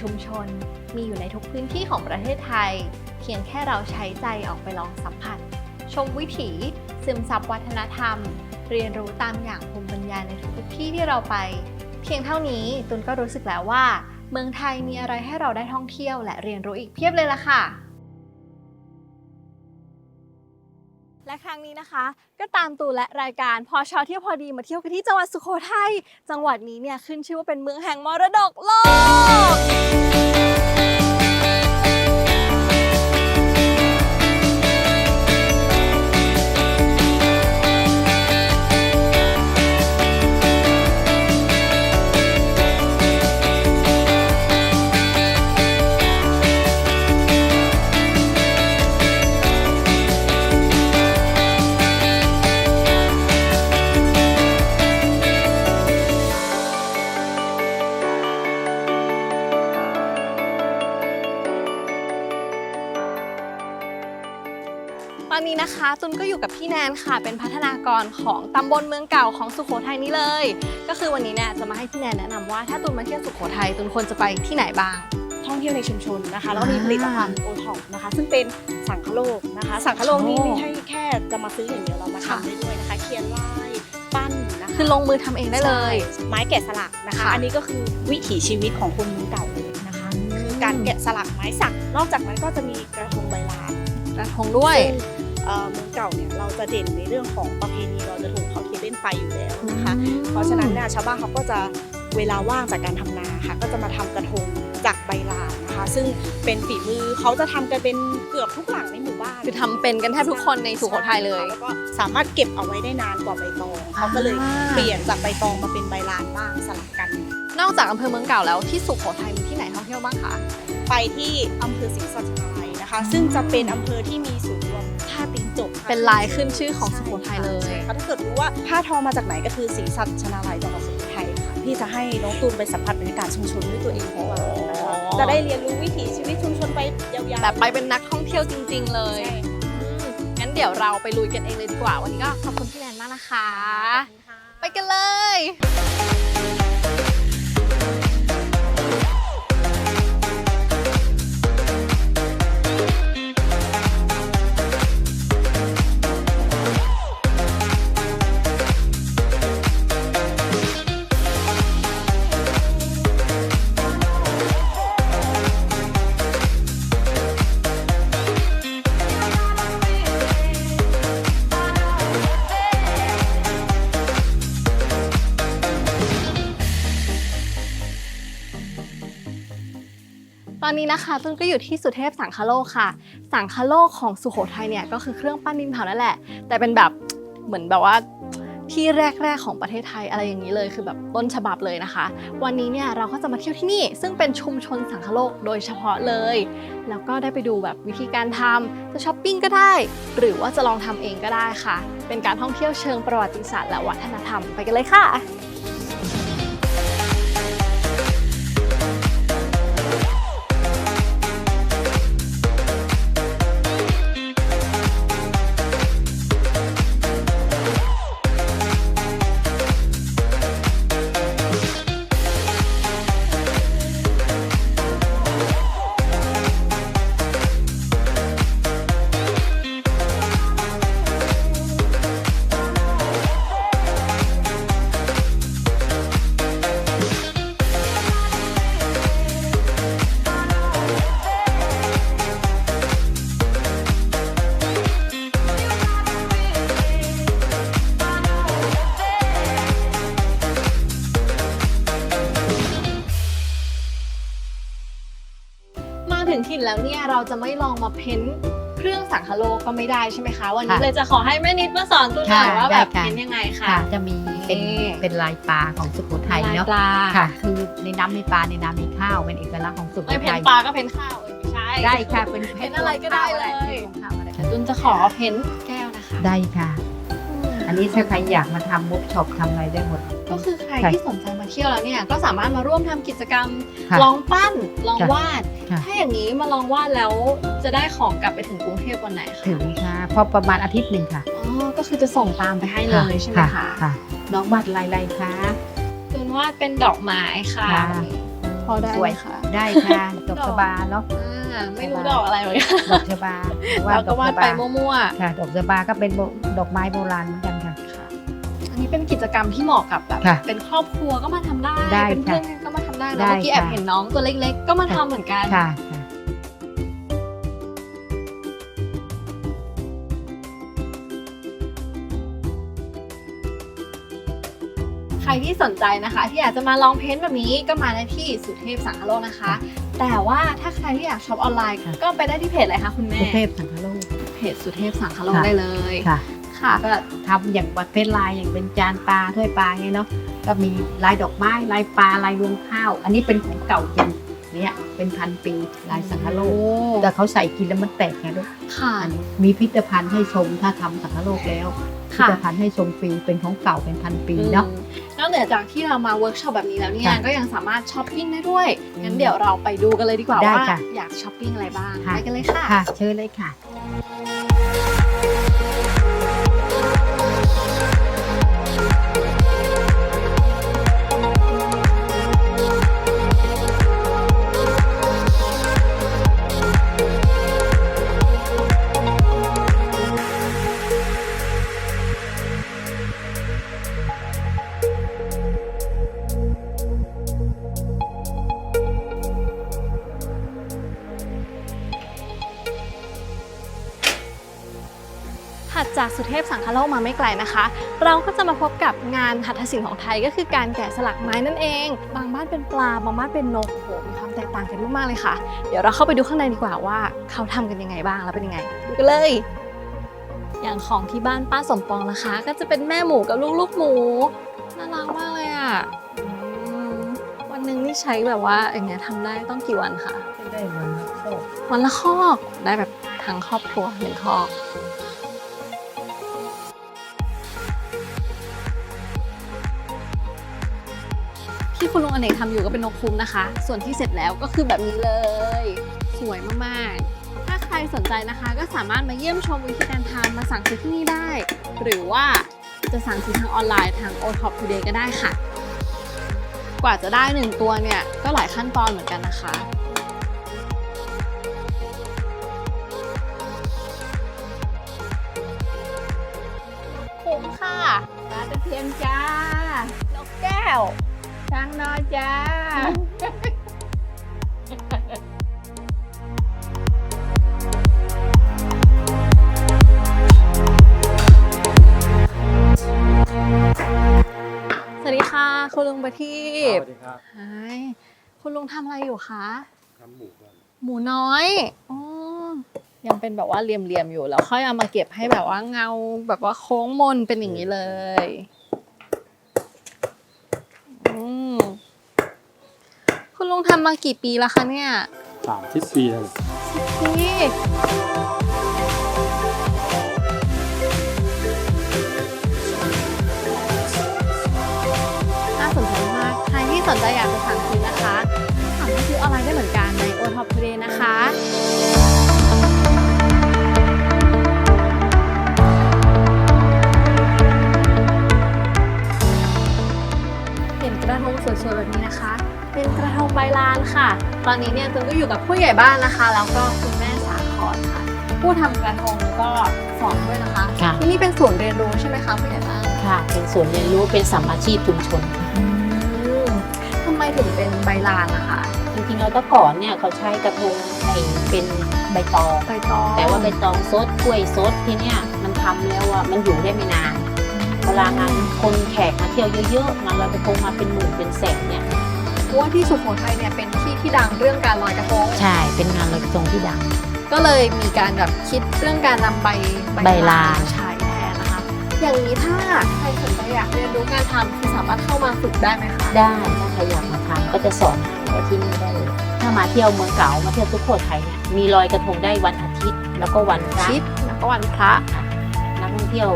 ชุมชน มีอยู่ในทุกพื้นที่ของประเทศไทย เพียงแค่เราใช้ใจออกไปลองสัมผัส ชมวิถี ซึมซับวัฒนธรรม เรียนรู้ตามอย่างภูมิปัญญาในทุกที่ที่เราไป เพียงเท่านี้ตุนก็รู้สึกแล้วว่า เมืองไทยมีอะไรให้เราได้ท่องเที่ยวและเรียนรู้อีกเพียบเลยล่ะค่ะ และครั้งนี้นะคะ ก็ตามตูและรายการพอชอเที่ยวพอดีมาเที่ยวกันที่จังหวัดสุโขทัยจังหวัดนี้เนี่ยขึ้นชื่อว่าเป็นเมืองแห่งมรดกโลก นนี้นะคะตุนก็อยู่กับพี่แนนค่ะ เป็นพัฒนากรของตำบลเมืองเก่าของสุโขทัยนี้เลย ก็คือวันนี้เนี่ยจะมาให้พี่แนนแนะนำว่าถ้าตุนมาเที่ยวสุโขทัยตุนควรจะไปที่ไหนบ้าง ท่องเที่ยวในชุมชนนะคะแล้วมีอ่าผลิตภัณฑ์โอท็อปนะคะ ซึ่งเป็นสังคโลกนะคะ สังคโลกนี่สังคโลกไม่ใช่แค่จะมาซื้ออย่างเดียวเรามาค่ะ ทำได้ด้วยนะคะ เขียนลายปั้นนะคะคือลงมือทำเองได้เลย ใช่ไม้แกะสลักนะคะ ค่ะ อันนี้ก็คือวิถีชีวิตของคนเมืองเก่าเลยนะคะคือการแกะสลักไม้สัก นอกจากนั้นก็จะมีกระทงใบลานกระทงด้วย ซึ่ง เอ่อเมืองเก่าเนี่ยเราจะเด่นในเรื่องของประเพณีเราจะถูกเขาเทียนเล่นไฟอยู่แล้วนะคะ เพราะฉะนั้นเนี่ยชาวบ้านเขาก็จะเวลาว่างจากการทำนาค่ะก็จะมาทำกระทงจากใบลานนะคะ ซึ่งเป็นฝีมือเขาจะทำกันเป็นเกือบทุกหลังในหมู่บ้านคือทำเป็นกันแทบทุกคนในสุโขทัยเลยใช่ค่ะแล้วก็สามารถเก็บเอาไว้ได้นานกว่าใบตองเขาก็เลยอ่าเปลี่ยนจากใบตองมาเป็นใบลานบ้างสลับกัน นอกจากอำเภอเมืองเก่าแล้วที่สุโขทัยมีที่ไหนท่องเที่ยวบ้างคะไปที่อำเภอศรีสัชนาลัย นะคะ ซึ่งจะเป็นอำเภอที่มีศูนย์รวมท่าติงจกค่ะเป็นลายขึ้นชื่อของสุโขทัยเลย ใช่ค่ะถ้าเกิดรู้ว่าผ้าทอมาจากไหนก็คือศรีสัชนาลัยจังหวัดสุโขทัยค่ะพี่จะให้น้องตูนไปสัมผัสบรรยากาศชุมชนด้วยตัวเองของเรานะคะจะได้เรียนรู้วิถีชีวิตชุมชนไปยาวๆแบบไปเป็นนักท่องเที่ยวจริง ๆ เลยใช่อืมงั้นเดี๋ยวเราไปลุยกันเองเลยดีกว่า วันนี้ก็ขอบคุณพี่แนนมากนะคะค่ะ ไปกันเล นะคะตุนก็อยู่ที่สุเทพสังคโลกค่ะ สังคโลกของสุโขทัยเนี่ยก็คือเครื่องปั้นดินเผานั่นแหละ แต่เป็นแบบเหมือนแบบว่าที่แรก ๆ ของประเทศไทยอะไรอย่างนี้เลยคือแบบต้นฉบับเลยนะคะ วันนี้เนี่ยเราก็จะมาเที่ยวที่นี่ ซึ่งเป็นชุมชนสังคโลกโดยเฉพาะเลย แล้วก็ได้ไปดูแบบวิธีการทำจะช้อปปิ้งก็ได้ หรือว่าจะลองทำเองก็ได้ค่ะ เป็นการท่องเที่ยวเชิงประวัติศาสตร์และวัฒนธรรมไปกันเลยค่ะ เนี่ยเราจะไม่ลองมาเพ้นเครื่องสังคโลกก็ไม่ได้ใช่ไหมคะ วันนี้ค่ะเลยจะขอให้แม่นิดมาสอนตัวหน่อยค่ะว่าแบบได้ค่ะ เพ้นยังไงค่ะ ค่ะ จะมีเป็นนี่ เป็นลายปลาของสุโขทัยลายเนาะปลาค่ะ คือในน้ำมีปลาในน้ำมีข้าวเป็นเอกลักษณ์ของสุโขไม่เพ้นทัยปลาก็เพ้นข้าวเออไม่ใช่ ได้ค่ะเป็นเพ้นอะไรก็ได้เลยป็นข้าวอะไรเดี๋ยวตุนจะขอเพ้นแก้วนะคะได้ค่ะ อันนี้ถ้าใครอยากมาทำมุกช็อปทำอะไรได้หมด ก็คือใครค่ะที่สนใจมาเที่ยวแล้วเนี่ยก็สามารถมาร่วมทำกิจกรรมค่ะลองปั้นลองค่ะวาดค่ะถ้าอย่างนี้มาลองวาดแล้วจะได้ของกลับไปถึงกรุงเทพวันไหนคะถึงค่ะพอประมาณอาทิตย์หนึ่งค่ะอ๋อก็คือจะส่งตามไปให้เลยใช่ไหมคะค่ะน้องวาดลายอะไรคะตุนวาดเป็นดอกไม้ค่ะค่ะพอได้สวยค่ะได้ค่ะดอกชบาเนาะอ่าไม่รู้ดอกอะไรเหมือนกันดอกชบาเราก็วาดไปดอกชบมั่วค่ะ ดอกชบาก็เป็นโบดอกไม้โบราณเหมือนกันค่ะๆค่ะอั นนี้เป็นกิจกรรมที่เหมาะกับแบบค่ะเป็นครอบครัวก็มาทำได้ได้เป็นเพื่อนค่ะกันก็มาทำได้ได้แล้วเมื่อกี้แอบค่ะ เห็นน้องตัวเล็ก ๆ ก็มาทำเหมือนกัน ค่ะค่ะ ใครที่สนใจนะคะ ที่อยากจะมาลองเพ้นท์แบบนี้ก็มาได้ที่สุเทพสังคโลกนะคะ แต่ว่าถ้าใครที่อยากช็อปออนไลน์ค่ะ ก็ไปได้ที่เพจอะไรคะคุณแม่สุเทพสังคโลก เพจสุเทพสังคโลกค่ะ ได้เลย ค่ะ ค่ะ ก็ทำอย่างประเภทลายอย่างเป็นจานปลาถ้วยปลาไงเนาะก็มีลายดอกไม้ลายปลาลายรวงข้าว อันนี้เป็นของเก่าจริงเนี่ยเป็นพันปีลายสังคโลก แต่เขาใส่กินแล้วมันแตกไงลูกค่ะ อันนี้มีพิพิธภัณฑ์ให้ชมถ้าทำสังคโลกแล้วพิค่ะพิธภัณฑ์ให้ชมฟรีเป็นของเก่าเป็นพันปีเนาะอืมนอกเหนือจากที่เรามาเวิร์กช็อปแบบนี้แล้วเนี่ย ค่ะก็ยังสามารถช้อปปิ้งได้ด้วย งั้นเดี๋ยวเราไปดูกันเลยดีกว่าได้ว่า ค่ะอยากช้อปปิ้งอะไรบ้าง ค่ะ ไปกันเลยค่ะ ค่ะเชิญเลยค่ะ พสังคโลกมาไม่ไกลนะคะ เราก็จะมาพบกับงานหัตถศิลป์ของไทยก็คือการแกะสลักไม้นั่นเอง บางบ้านเป็นปลา บางบ้านเป็นนกโอ้โหมีความแตกต่างกันมากๆเลยค่ะ เดี๋ยวเราเข้าไปดูข้างในดีกว่าว่าเขาทำกันยังไงบ้างแล้วเป็นยังไงดูกันเลย อย่างของที่บ้านป้าสมปองนะคะ ก็จะเป็นแม่หมูกับลูกๆหมูน่ารักมากเลยอะอืมวันหนึ่งนี่ใช้แบบว่าอย่างเงี้ยทำได้ต้องกี่วันคะได้วันละโชควันละคอกได้แบบทั้งครอบครัวหนึ่งคอก ที่คุณลุงอเนกทำอยู่ก็เป็นนกคุ้มนะคะ ส่วนที่เสร็จแล้วก็คือแบบนี้เลย สวยมากๆ ถ้าใครสนใจนะคะ ก็สามารถมาเยี่ยมชมวิธีการทำมาสั่งซื้อที่นี่ได้ หรือว่าจะสั่งซื้อทางออนไลน์ทาง o t o p Today ก็ได้ค่ะ กว่าจะได้หนึ่งตัวเนี่ย ก็หลายขั้นตอนเหมือนกันนะคะคุ้มค่ะปลาตะเพียนจ้านกแก้วช้าง น้อยจ้าสวัสดีค่ะ คุณลุงประทีสปวัสดีครับไฮคุณลุงทำอะไรอยู่คะทำหมูก่อนหมูน้อยอ๋อยังเป็นแบบว่าเหลี่ยมๆอยู่แล้วค่อยเอามาเก็บให้แบบว่าเงาแบบว่าโค้งมนเป็นอย่างนี้เลยอืม คุณลุงทำมากี่ปีแล้วคะเนี่ยสามสิบปีแล้วนี่น่าสนใจมากใครที่สนใจอยากจะสั่งซื้อนะคะ สามารถซื้อออนไลน์ได้เหมือนกันใน o t o p Today นะคะ ตอนนี้เนี่ยตุนก็อยู่กับผู้ใหญ่บ้านนะคะ แล้วก็คุณแม่สาครค่ะ ผู้ทำกระทงแล้วก็สอนด้วยนะคะค่ะที่นี่เป็นศูนย์เรียนรู้ใช่ไหมคะผู้ใหญ่บ้านค่ะ เป็นศูนย์เรียนรู้เป็นสัมมาชีพชุมชนค่ะอืมทำไมถึงเป็นใบลานนะคะ จริงๆแล้วแต่ก่อนเนี่ยเขาใช้กระทงไอ้เป็นใบตองใบตองแต่ว่าใบตองซดกล้วยซดที่เนี่ยมันทำแล้วอะมันอยู่ได้ไม่นานเวลางานคนแขกมาเที่ยวเยอะๆงานลอยกระทงมาเป็นหมื่นเป็นแสนเนี่ย เพราะว่าที่สุโขทัยเนี่ยเป็นที่ที่ดังเรื่องการลอยกระทงใช่ เป็นงานลอยกระทงที่ดัง ก็เลยมีการแบบคิดเรื่องการนำใบใบลาน ใช้แทนนะคะ อย่างนี้ถ้าใครสนใจอยากเรียนรู้การทำคือสามารถเข้ามาฝึกได้ไหมคะ ได้ถ้าใครอยากมาทำก็จะสอนให้ว่าที่นี่ได้เลยถ้ามาเที่ยวเมืองเก่ามาเที่ยวสุโขทัยเนี่ยมีลอยกระทงได้วันอาทิตย์ แล้วก็วันพระ ชิดแล้วก็วันพระ นักท่องเที่ยว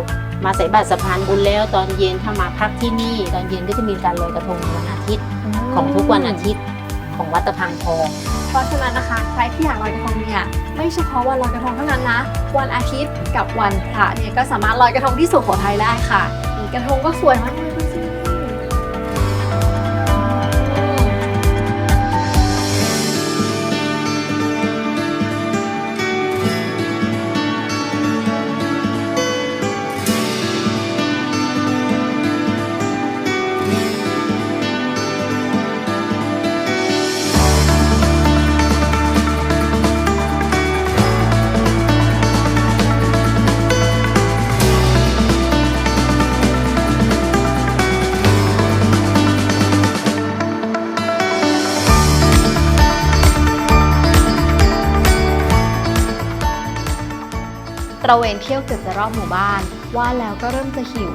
มาใส่บาตรสะพานบุญแล้วตอนเย็นถ้ามาพักที่นี่ ตอนเย็นก็จะมีการลอยกระทงวันอาทิตย์ ของทุกวันอาทิตย์ของวัดตะพังทอง เพราะฉะนั้นนะคะ ใครที่อยากลอยกระทงเนี่ยไม่เฉพาะวันลอยกระทงเท่านั้นนะ วันอาทิตย์กับวันพระเนี่ยก็สามารถลอยกระทงที่สุโขทัยได้ค่ะนี่กระทงก็สวยมาก ระเวนเที่ยวเกือบจะรอบหมู่บ้าน ว่าแล้วก็เริ่มจะหิว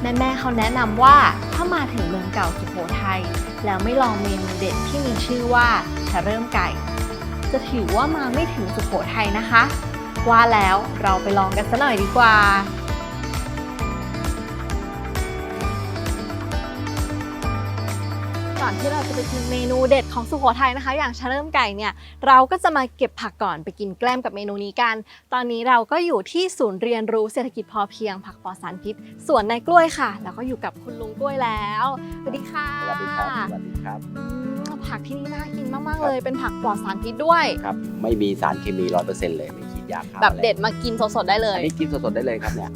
แม่แม่เขาแนะนำว่าถ้ามาถึงเมืองเก่าสุโขทัยแล้วไม่ลองเมนูเด็ดที่มีชื่อว่าชะเริ่มไก่ จะถือว่ามาไม่ถึงสุโขทัยนะคะ ว่าแล้วเราไปลองกันซะหน่อยดีกว่า ก่อนที่เราจะไปกินเมนูเด็ดของสุโขทัยนะคะ อย่างชะเริ่มไก่เนี่ยเราก็จะมาเก็บผักก่อนไปกินแกล้มกับเมนูนี้กัน ตอนนี้เราก็อยู่ที่ศูนย์เรียนรู้เศรษฐกิจพอเพียงผักปลอดสารพิษสวนในกล้วยค่ะ แล้วก็อยู่กับคุณลุงกล้วยแล้วสวัสดีค่ะสวัสดีครับสวัสดีครับอืมผักที่นี่น่ากินมากๆเลย เป็นผักปลอดสารพิษด้วยครับไม่มีสารเคมีร้อยเปอร์เซ็นต์เลยไม่ฉีดยาฆ่าแบบมลงเด็ดมากินสดๆได้เลยอันนี้กินสดๆได้เลยครับเนี่ย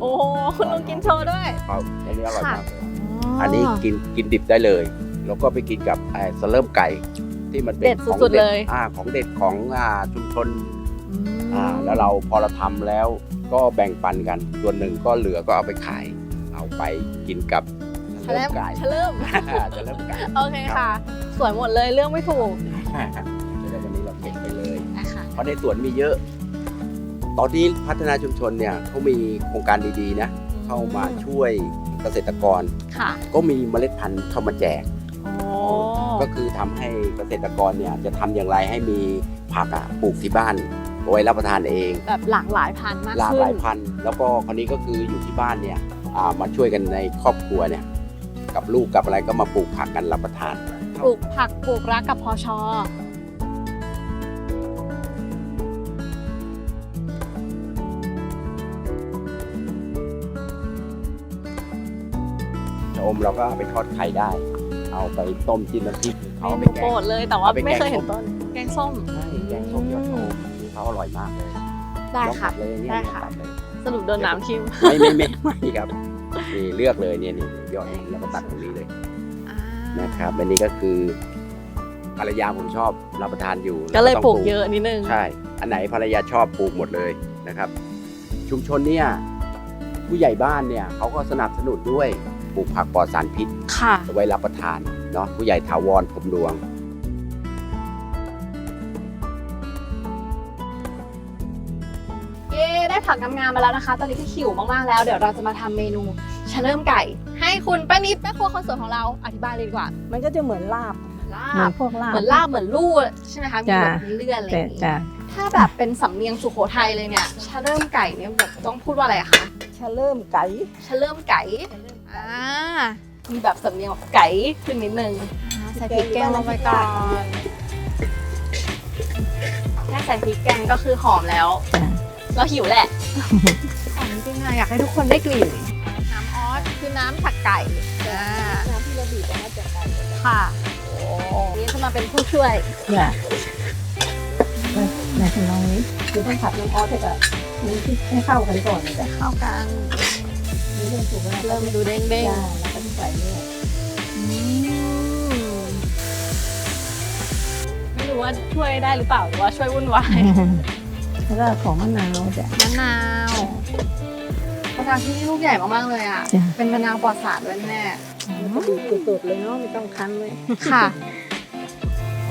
โอ้โหคุณลุงกินโชว์ด้วยเขาอันนี้อร่อยมากเลย อ๋ออัอันนี้กินกินดิบได้เลย แล้วก็ไปกินกับไอ้สเริ่มไก่ที่มันเป็นเด็ดของสุดๆเลยอ่าของเด็ดของอ่าชุมชนอืมอ่าแล้วเราพอเราทำแล้วก็แบ่งปันกัน ส่วนหนึ่งก็เหลือก็เอาไปขาย เอาไปกินกับสชะเริ่เริ่มมไก่ชะเริ่มสเริ่มไก่ โอเคค่ะ สวยหมดเลยเรื่องไม่ถูกเดี๋ยววันนี้เราเก็บไปเลย นะคะเพราะในสวนมีเยอะ ตอนนี้พัฒนาชุมชนเนี่ยเขามีโครงการดีๆนะ เข้ามาช่วย เกษตรกร ค่ะก็มีเมล็ดพันธุ์เข้ามาแจก โอ้ก็คือทำให้เกษตรกรเนี่ยจะทำอย่างไรให้มีผักอะปลูกที่บ้านเอาไว้รับประทานเอง แบบหลากหลายพันธุ์มากหลากขึ้หลายนพันธุ์แล้วก็คนนี้ก็คืออยู่ที่บ้านเนี่ยอ่ามาช่วยกันในครอบครัวเนี่ยกับลูกกับอะไรก็มาปลูกผักกันรับประทาน ปลูกผักปลูกรักกับพอชอ มเราก็เอาไปทอดไข่ได้ เอาไปต้มจิ้มน้ำพริกเขาเอาเมไปนูแกโปรงดเลยแต่ว่าเอาไปไม่เคยแกงเห็นส้มต้น แกงส้ม ใช่แกงส้มยอดชะอมที่เขาอร่อยมากเลยได้ค่ะ ลองตัเลยเนี่ยได้ค่ะตัดเลยสรุปโดนน้ำทิ่มไม่ไม่ไม่ไม่ครับนี่เลือกเลยเนี่ยนี่ยอดนี้แล้วก็ตัดตรงนี้เลยอ่านะครับอันนี้ก็คือภรรยาผมชอบรับประทานอยู่ก็เลยแวปลูกต้องเยอะนิดนึง ใช่ อันไหนภรรยาชอบปลูกหมดเลยนะครับ ชุมชนเนี่ยผู้ใหญ่บ้านเนี่ยเขาก็สนับสนุนด้วย ปลูกผักปลอดสารพิษ ค่ะเอาไว้รับประทานเนาะผู้ใหญ่ถาวรผมดวง เย้ได้ผักงามๆมาแล้วนะคะ ตอนนี้ก็หิวมากๆแล้ว เดี๋ยวเราจะมาทำเมนูชะเริ่มไก่ ให้คุณป้านิดแม่ครัวคนสวยของเราอธิบายเลยดีกว่ามันก็จะเหมือนลาบลาเหมือนบพวกลาบ เหมือนลาบเหมือนลู่ใช่ไหมคะมีจ้ะ แบบมีเลื่อนอะไรอแต่ย่างนี้จ้ะถ้าแบบเป็นสำเนียงสุโขทัยเลยเนี่ยชะเริ่มไก่เนี่ยแบบต้องพูดว่าอะไรอะคะชะเริ่มไก่ชะเริ่มไก่ อ่ามีแบบสำเนียงแบบไก่ขึ้นนิดนึงอ่าใส่พริกแกงลงไปก่อนแค่ใส่พริกแกงก็คือหอมแล้วจ้ะเราหิวแหละหอมจริงๆอะอยากให้ทุกคนได้กลิ่น น้ำออสคือน้ำผักไก่อ่าน้ำที่เราบีบออกมาจากไก่ค่ะโอ้นี่จะมาเป็นผู้ช่วยจ้ะไหนคุณลองนี้คือต้องผัดน้ำออสให้แบบนี้ที่ให้เข้ากันก่อนนะจ๊ะเข้ากันนี่ เรื่องถูกแล้วเริ่มดูเด้งจ้าแล้วก็ใส่เนี่ยๆอืมไม่รู้ว่าช่วยได้หรือเปล่าหรือว่าช่วยวุ่นวายแล้วก็ของมะนาวจ้ะมะนาวมะนาวที่นี่ลูกใหญ่มากๆเลยอะจ้ะเป็นมะนาวปลอดสารด้วยแน่แล้วก็บีบสดๆเลยเนาะไม่ต้องคั้นเลยค่ะ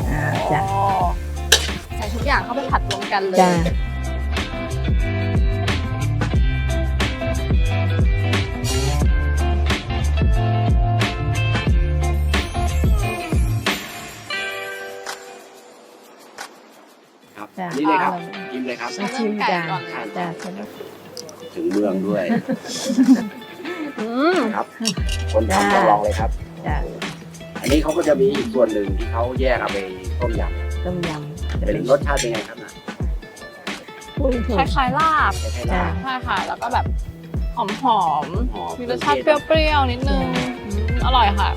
อ่าจ้ะอ๋อใส่ทุกอย่างเข้าไปผัดรวมกันเลย จ้ะครับจ้ะนี่เลยครับกินเลยครับชะเริ่มไก่ก่อนเลยจ้ะถึงเมืองด้วยอืมครับ คนทำก็ลองเลยครับ จ้ะอันนี้เขาก็จะมีอีกส่วนหนึ่งที่เขาแยกเอาไปต้มยต้มยำเป็นรสชาติเป็นไงครับนะำพูดถูคกล้ายๆลาบคล้ายๆจ้ะลาบใช่ค่ะแล้วก็แบบหอมหอมๆ มีรสชาติเปรี้ยวๆ นิดนึงอืมอร่อยค่ะ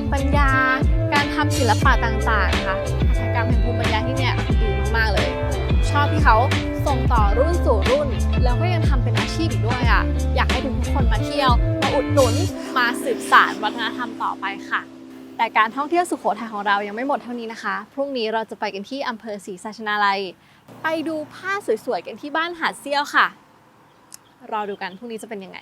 มิปัญญา การทำศิลปะต่างๆนะคะหัตถกรรมแห่งภูมิปัญญาที่เนี่ยดีมากๆเลย ชอบที่เขาส่งต่อรุ่นสู่รุ่น แล้วก็ยังทำเป็นอาชีพอีกด้วยอะอยากให้ทุกคนมาเที่ยวมาอุดหนุนมาสืบสานวัฒนธรรมต่อไปค่ะแต่การท่องเที่ยวสุโขทัยของเรายังไม่หมดเท่านี้นะคะ พรุ่งนี้เราจะไปกันที่อำเภอศรีสัชนาลัย ไปดูผ้าสวยๆกันที่บ้านหาดเซี่ยวค่ะ รอดูกันพรุ่งนี้จะเป็นยังไง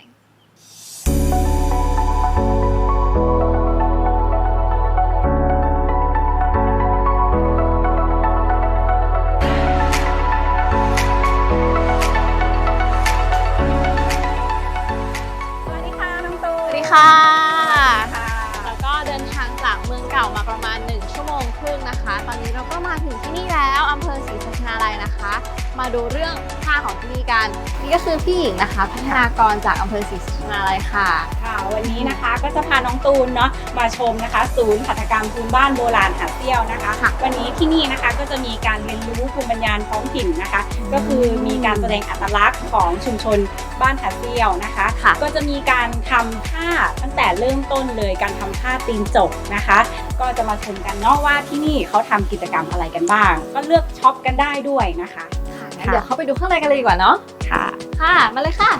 ตอนนี้เราก็มาถึงที่นี่แล้วอำเภอศรีสัชนาลัยนะคะ มาดูเรื่องผ้าของที่นี่กัน นี่ก็คือพี่หญิงนะคะ พัฒนากรจากอำเภอศรีสัชนาลัยค่ะ ค่ะ วันนี้นะคะก็จะพาน้องตูนเนาะมาชมนะคะ ศูนย์หัตถกรรมพื้นบ้านโบราณหาดเซี่ยวนะคะ ค่ะวันนี้ที่นี่นะคะก็จะมีการเรียนรู้ภูมิปัญญาท้องถิ่นนะคะ ก็คือมีการแสดงอัตลักษณ์ของชุมชนบ้านหาดเซี่ยวนะคะ ค่ะ ก็จะมีการทำผ้าตั้งแต่เริ่มต้นเลยการทำผ้าตีนจกนะคะ ก็จะมาชมกันเนาะว่าที่นี่เขาทำกิจกรรมอะไรกันบ้าง ก็เลือกช็อปกันได้ด้วยนะคะงั้น เดี๋ยวเข้าไปดูข้างในกันเลยดีกว่าเนาะค่ะ ค่ะ มาเลยค่ะ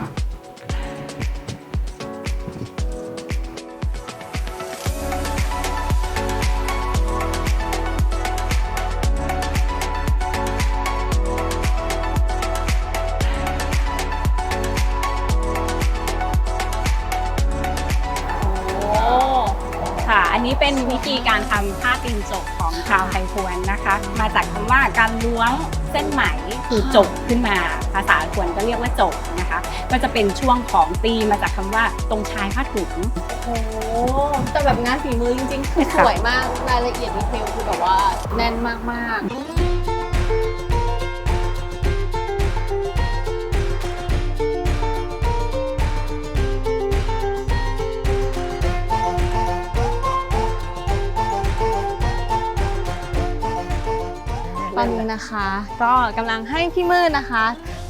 โอ้ค่ะ อันนี้เป็นวิธีการทำผ้าตีนจกของชาวไทยพวนนะคะ มาจากคำว่าการล้วง เส้นไหมคือจกขึ้นมา ภาษาพวนก็เรียกว่าจกนะคะ ก็จะเป็นช่วงของตีมาจากคำว่าตรงชายผ้าถุงโอ้แต่แบบงานฝีมือจริงๆคือสวยมากรายละเอียดดีเทลคือแบบว่าแน่นมากๆ ตอนนี้นะคะ ก็กำลังให้พี่มืดนะคะ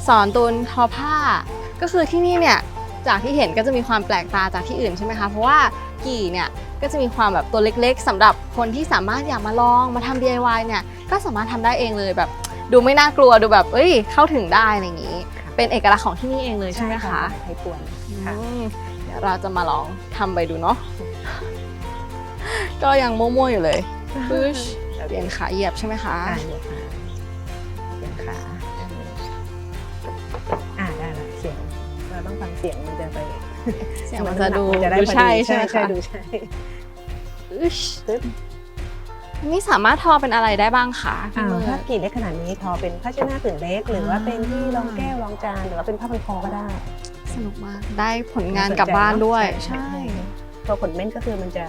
สอนตูนทอผ้า ก็คือที่นี่เนี่ยจากที่เห็นก็จะมีความแปลกตาจากที่อื่นใช่ไหมคะเพราะว่ากี่เนี่ยก็จะมีความแบบตัวเล็กๆสำหรับคนที่สามารถอยากมาลองมาทำ DIY เนี่ยก็สามารถทำได้เองเลยแบบ ดูไม่น่ากลัวดูแบบเอ้ยเข้าถึงได้อะไรอย่างนี้ เป็นเอกลักษณ์ของที่นี่เองเลยใช่ไหมคะไทยพวนค่ะ อืมเดี๋ยวเราจะมาลองทำไปดูเนาะ ก็ยังมั่วๆอยู่เลย ปึ๊ช เปลี่ยนขาเหยียบใช่ไหมคะ อ่าเหยียบขาเหยี ต้องฟังเสียงมันจะไปเสียงมันจะดูมันจะได้ดูพอใช่ใช่ไหมใช่คะดูใช่อึ๊ชอันนี่สามารถทอเป็นอะไรได้บ้างคะพี่อ่ามืถ้าดกรีดได้ขนาดนี้ทอเป็นผ้าเช็ดหน้าผืนเล็ก หรือว่าเป็นที่รองแก้วรองจานหรือว่าเป็นผ้าพันคอก็ได้ สนุกมากได้ผลงานกลับบ้านด้วย ใช่ตัวขนเม่นก็คือมันจะ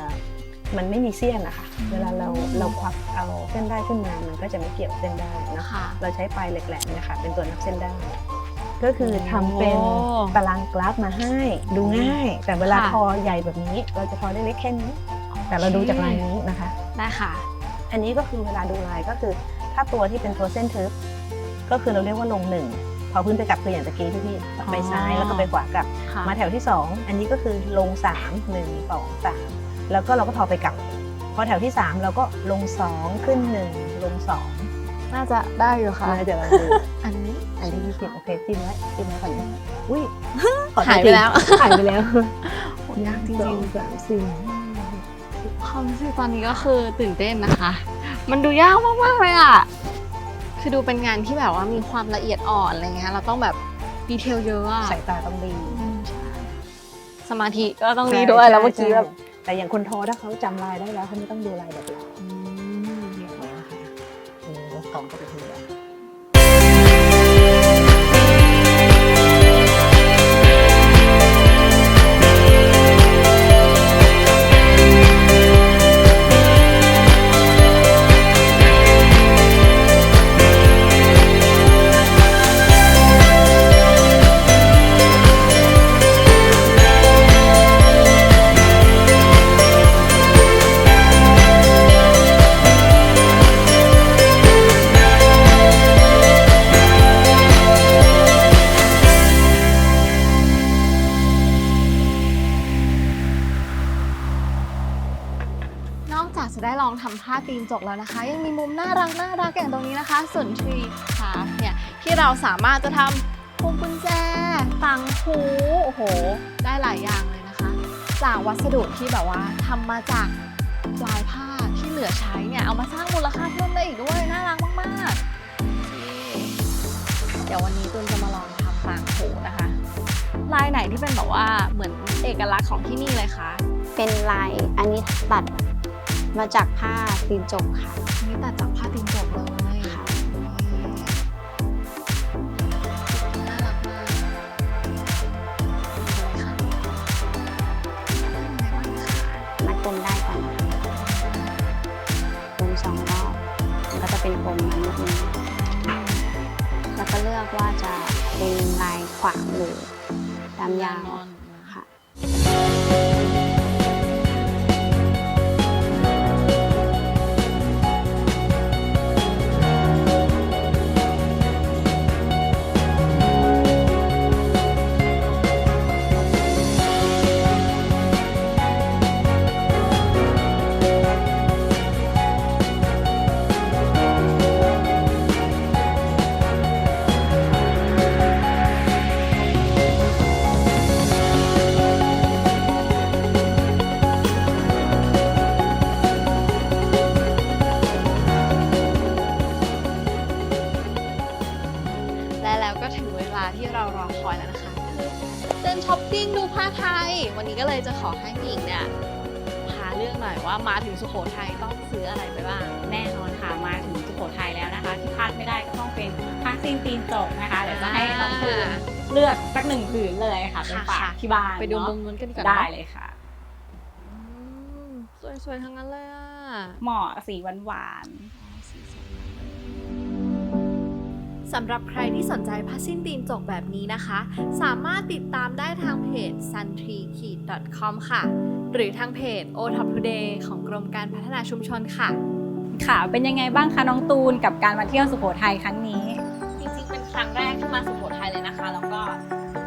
มันไม่มีเสี้ยนนะคะ เวลาเราเราควักเอาเส้นได้ขึ้นมา มันก็จะไม่เกี่ยวเส้นได้นะค่ะเราใช้ปลายเหล็กแหลมเนี่ยค่ะเป็นตัวนับเส้นได้ ก็คือทำเป็นโอ้ตารางกราฟมาให้ ดูง่าย แต่เวลาค่ะทอใหญ่แบบนี้ เราจะทอได้เล็กแค่นี้ แต่เราดูจากลายนี้นะคะได้ค่ะอันนี้ก็คือเวลาดูลายก็คือ ถ้าตัวที่เป็นตัวเส้นทึบ ก็คือเราเรียกว่าลงหนึ่งพอพื้นไปกลับคืออย่างตะกี้ที่พี่ไปซ้ายแล้วก็ไปขวากลับค่ะมาแถวที่ 2 อันนี้ก็คือลง 3 1 2 3 แล้วก็เราก็ทอไปกลับ พอแถวที่ 3 เราก็ลง 2 ขึ้น 1 ลง 2 น่าจะได้อยู่ค่ะมาเดี๋ยวเราดูอันนี้อันนี้ที่สิบโอเคจิ้มไว้จิ้มไว้ก่อนนะอุ้ยขอโทษหายไปแล้วทีหายไปแล้วโหยากจสอริงงสามสี่ๆความรู้สึกตอนนี้ก็คือตื่นเต้นนะคะ มันดูยากมากๆเลยอะคือดูเป็นงานที่แบบว่ามีความละเอียดอ่อนอะไรเงี้ยเราต้องแบบดีเทลเยอะอะสายตาต้องดีอืมใช่สมาธิก็ต้องดีด้วยแล้วเมื่อกี้แบบใช่แต่อย่างคนโทรถ้าเขาจำลายได้แล้วเขาไม่ต้องดูลายแบบเรา อแล้ว ของก็ไปทีละตีนจกแล้วนะคะ ยังมีมุมน่ารักน่ารักอย่างตรงนี้นะคะสุนทรีคาเนี่ยที่เราสามารถจะทำพวงกุญแจต่างหูโอ้โห ได้หลายอย่างเลยนะคะ จากวัสดุที่แบบว่าทำมาจากปลายผ้าที่เหลือใช้เนี่ยเอามาสร้างมูลค่าเพิ่มได้อีกด้วยน่ารักมากๆเดี๋ยววันนี้ตุนจะมาลองทำต่างหูนะคะ ลายไหนที่เป็นแบบว่าเหมือนเอกลักษณ์ของที่นี่เลยคะเป็นลายอันนี้ตัด มาจากผ้าตีนจกค่ะ อันนี่ตัดจากผ้าตีนจกเลยค่ะน่ารักมากดูเลยค่ะเป็นไงบ้างคะมัดปมได้ก่อนปมสองรอบก็จะเป็นปมมานิดนึงแล้วก็เลือกว่าจะเป็นลายขวางหรือตามยาว ที่บ้านไปดูเนมุอะมนู้นกันดีกว่าได้เนาะเลยค่ะอืมสวยๆทั้งนั้นเลยอะเหมาะสีหวานสำหรับใครที่สนใจผ้าสิ้นตีนจกแบบนี้นะคะ สามารถติดตามได้ทางเพจ s u n t r e e c o m ค่ะ หรือทางเพจ o t o p Today ของกรมการพัฒนาชุมชนค่ะ ๆค่ะ เป็นยังไงบ้างคะน้องตูนกับการมาเที่ยวสุโขทัยครั้งนี้ จริงๆ เป็นครั้งแรกที่มาสุโขทัยเลยนะคะ แล้วก็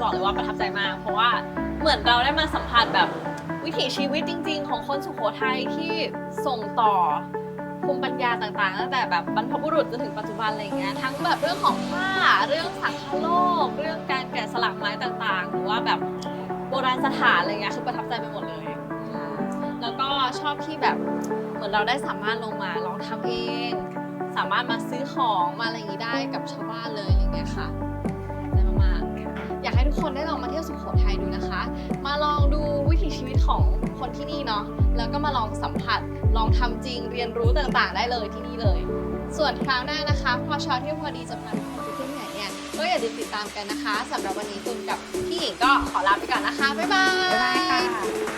บอกเลยว่าประทับใจมาก เพราะว่าเหมือนเราได้มาสัมผัสแบบวิถีชีวิตจริง ๆ ของคนสุโขทัยที่ส่งต่อภูมิปัญญาต่างๆตั้งแต่แบบบรรพบุรุษจนถึงปัจจุบันอะไรเงี้ยทั้งแบบเรื่องของผ้าเรื่องสังคโลก เรื่องการแกะสลักไม้ต่างๆ หรือว่าแบบโบราณสถานอะไรเงี้ยคือประทับใจไปหมดเลย แล้วก็ชอบที่แบบเหมือนเราได้สามารถลงมาลองทำเอง สามารถมาซื้อของมาอะไรอย่างนี้ได้กับชาวบ้านเลยอะไรเงี้ยค่ะ กคนได้ลองมาเที่ยวสุขโขทัยดูนะคะ มาลองดูวิถีชีวิตของคนที่นี่เนาะแล้วก็มาลองสัมผัสลองทำจริงเรียนรู้ต่างๆ ได้เลยที่นี่เลย ส่วนครั้งหน้านะคะ พอชอเที่ยวพอดีจะพาทุกคนไปที่ไหนเนี่ยก็อย่าลืมติดตามกันนะคะ สำหรับวันนี้ตุนกับพี่หญิงก็ขอลาไปก่อนนะคะบ๊ายบายบ๊ายบายค่ะ